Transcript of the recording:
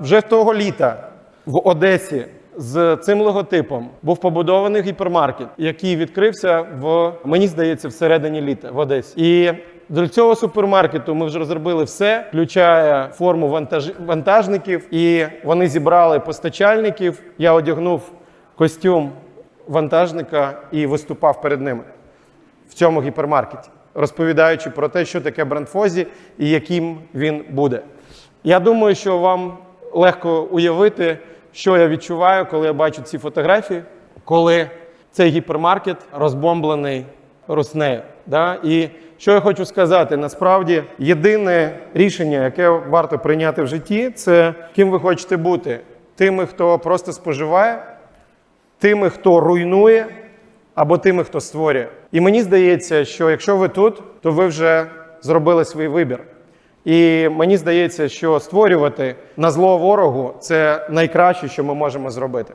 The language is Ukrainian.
Вже того літа в Одесі з цим логотипом був побудований гіпермаркет, який відкрився в мені здається всередині літа в Одесі. І до цього супермаркету ми вже розробили все, включає форму вантаж... вантажників, і вони зібрали постачальників. Я одягнув костюм вантажника і виступав перед ними в цьому гіпермаркеті, розповідаючи про те, що таке брендфозі і яким він буде. Я думаю, що вам легко уявити, що я відчуваю, коли я бачу ці фотографії, коли цей гіпермаркет розбомблений руснею. Да? І що я хочу сказати, насправді єдине рішення, яке варто прийняти в житті, це ким ви хочете бути. Тими, хто просто споживає, тими, хто руйнує, або тими, хто створює. І мені здається, що якщо ви тут, то ви вже зробили свій вибір. І мені здається, що створювати на зло ворогу це найкраще, що ми можемо зробити.